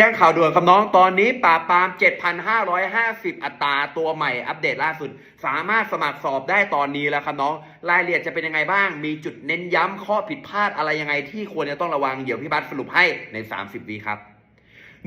จ้งข่าวด่วนครับน้องตอนนี้ปราปาม 7,550 อัตราตัวใหม่อัปเดตล่าสุด สามารถสมัครสอบได้ตอนนี้แล้วครับน้อง รายละเอียดจะเป็นยังไงบ้าง มีจุดเน้นย้ำข้อผิดพลาดอะไรยังไงที่ควรจะต้องระวัง เดี๋ยวพี่บัสสรุปให้ใน 30วิครับ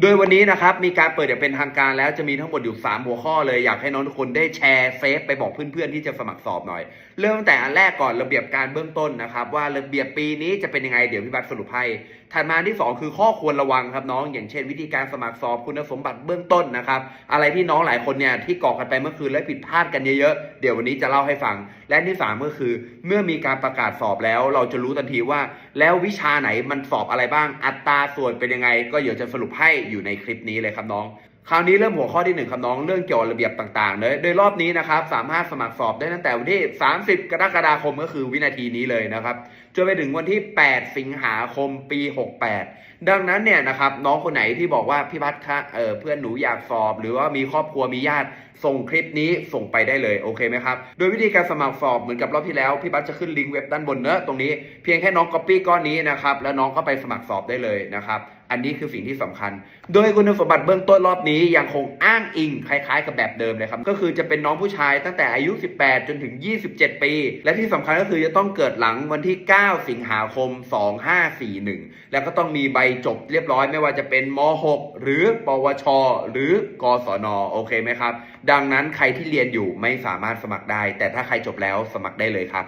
โดยวันนี้นะครับมีการเปิดอย่างเป็นทางการแล้วจะมีทั้งหมดอยู่ 3 หัวข้อเลยอยากให้น้องทุกคนได้แชร์เซฟไปบอกเพื่อนๆที่จะสมัครสอบหน่อย เริ่มตั้งแต่อันแรกก่อนระเบียบการเบื้องต้นนะครับว่าระเบียบปีนี้จะเป็นยังไงเดี๋ยวพี่บัตรสรุปให้ถัดมาที่ 2 คือข้อควรระวังครับน้องอย่างเช่น วิธีการสมัครสอบคุณสมบัติเบื้องต้นนะครับอะไรที่น้องหลายคนเนี่ยที่กรอกกันไปเมื่อคืนและผิดพลาดกันเยอะๆเดี๋ยววันนี้จะเล่าให้ฟัง และที่สามก็คือ เมื่อมีการประกาศสอบแล้ว เราจะรู้ทันทีว่า แล้ววิชาไหนมันสอบอะไรบ้างอัตราส่วนเป็นยังไง ก็เดี๋ยวจะสรุปให้อยู่ในคลิปนี้เลยครับน้องคราวนี้เริ่มหัวข้อที่หนึ่งครับน้องเรื่องเกี่ยวกับระเบียบต่างๆเลยโดยรอบนี้นะครับสามารถสมัครสอบได้ตั้งแต่วันที่ 30 กรกฎาคมก็คือวินาทีนี้เลยนะครับจนไปถึงวันที่ 8 สิงหาคมปี 68 ดังนั้นเนี่ยนะครับน้องคนไหนที่บอกว่าพี่พัฒน์คะเออเพื่อนหนูอยากสอบ หรือว่ามีครอบครัวมีญาติส่งคลิปนี้ส่งไปได้เลยโอเคไหมครับโดยวิธีการสมัครสอบเหมือนกับรอบที่แล้วพี่บัสจะขึ้นลิงก์เว็บด้านบนเนอะตรงนี้เพียงแค่น้อง Copy ก้อนนี้นะครับแล้วน้องก็ไปสมัครสอบได้เลยนะครับอันนี้คือสิ่งที่สำคัญ โดยคุณสมบัติเบื้องต้นรอบนี้ยังคงอ้างอิงคล้ายๆ กับแบบเดิมเลยครับ ก็คือจะเป็นน้องผู้ชายตั้งแต่อายุ 18 จนถึง 27 ปี และที่สำคัญก็คือจะต้องเกิดหลังวันที่ 9 สิงหาคม 2541 แล้วก็ต้องมีใบจบเรียบร้อยไม่ว่าจะเป็นม .6 หรือปวช หรือกศนโอเคไหมครับ ดังนั้นใครที่เรียนอยู่ไม่สามารถสมัครได้ แต่ถ้าใครจบแล้วสมัครได้เลยครับ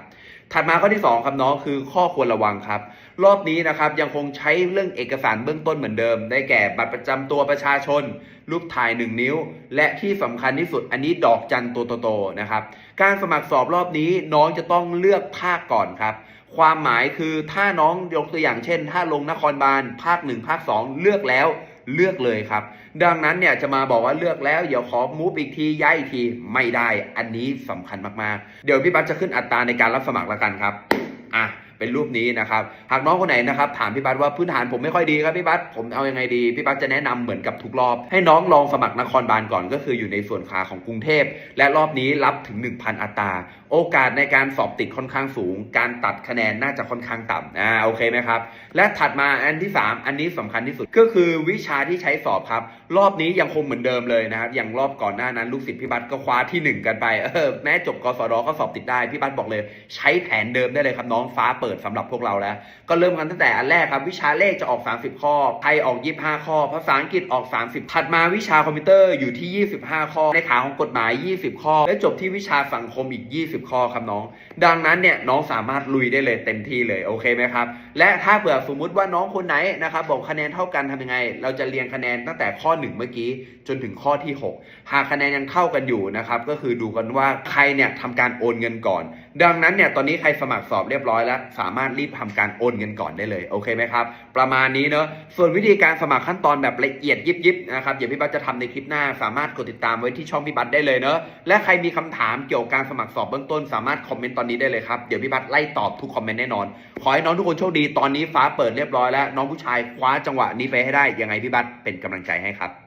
ถัดมาข้อที่2ครับน้องคือข้อควรระวังครับ รอบนี้นะครับยังคงใช้เรื่องเอกสารเบื้องต้นเหมือนเดิม ได้แก่บัตรประจำตัวประชาชน รูปถ่าย 1 นิ้ว และที่สำคัญที่สุดอันนี้ดอกจันตัวโตๆนะครับ การสมัครสอบรอบนี้น้องจะต้องเลือกภาคก่อนครับ ความหมายคือถ้าน้องยกตัวอย่างเช่น ถ้าลงนครบาลภาค 1 ภาค 2 เลือกแล้วเลือกเลยครับ ดังนั้นเนี่ยจะมาบอกว่าเลือกแล้ว เดี๋ยวขอมูฟอีกทีย้ายอีกทีไม่ได้ อันนี้สำคัญมากๆ เดี๋ยวพี่บัสจะขึ้นอัตราในการรับสมัครแล้วกันครับ อะ เป็นรูปนี้นะครับ หากน้องคนไหนนะครับถามพี่บัสว่าพื้นฐานผมไม่ค่อยดีครับพี่บัสผมเอายังไงดีพี่บัสจะแนะนำเหมือนกับทุกรอบ ให้น้องลองสมัครนครบาลก่อนก็คืออยู่ในส่วนขาของกรุงเทพ และรอบนี้รับถึง 1,000 อัตรา โอกาสในการสอบติดค่อนข้างสูง การตัดคะแนนน่าจะค่อนข้างต่ำอ่าโอเคไหมครับ และถัดมาอันที่ 3 อันนี้สำคัญที่สุดก็คือวิชาที่ใช้สอบครับ รอบนี้ยังคงเหมือนเดิมเลยนะครับอย่างรอบก่อนหน้านั้นลูกศิษย์พี่บัสก็คว้าที่ 1 กันไปเออแม้จบกศดก็สอบติดได้พี่บัสบอกเลย ใช้แผนเดิมได้เลยครับน้องฟ้าเปิดสำหรับพวกเราแล้ว ก็เริ่มกันตั้งแต่อันแรกครับ วิชาเลขจะออก 30 ข้อไทยออก 25 ข้อ ภาษาอังกฤษออก 30 ถัดมาวิชาคอมพิวเตอร์อยู่ที่ 25 ข้อ ในขาของกฎหมาย 20 ข้อ และจบที่วิชาสังคมอีก 20 ข้อครับน้อง ดังนั้นเนี่ยน้องสามารถลุยได้เลยเต็มที่เลยโอเคไหมครับ และถ้าเผื่อสมมุติว่าน้องคนไหนนะครับบอกคะแนนเท่ากันทำยังไง เราจะเรียงคะแนนตั้งแต่ข้อ 1 เมื่อกี้จนถึงข้อที่ 6 หากคะแนนยังเท่ากันอยู่นะครับก็คือดูกันว่าใครเนี่ยทำการโอนเงินก่อน ดังนั้นเนี่ยตอนนี้ใครสมัครสอบเรียบร้อยแล้ว สามารถรีบทำการโอนเงินก่อนได้เลย โอเคไหมครับ ประมาณนี้เนอะส่วนวิธีการสมัครขั้นตอนแบบละเอียดยิบยิบนะครับเดี๋ยวพี่บัสจะทำในคลิปหน้า สามารถกดติดตามไว้ที่ช่องพี่บัสได้เลยเนอะและใครมีคำถามเกี่ยวกับการสมัครสอบเบื้องต้น สามารถคอมเมนต์ตอนนี้ได้เลยครับเดี๋ยวพี่บัสไล่ตอบทุกคอมเมนต์แน่นอนขอให้น้องทุกคนโชคดีตอนนี้ฟ้าเปิดเรียบร้อยแล้วน้องผู้ชายคว้าจังหวะนี้ไปให้ได้ยังไงพี่บัสเป็นกำลังใจให้ครับ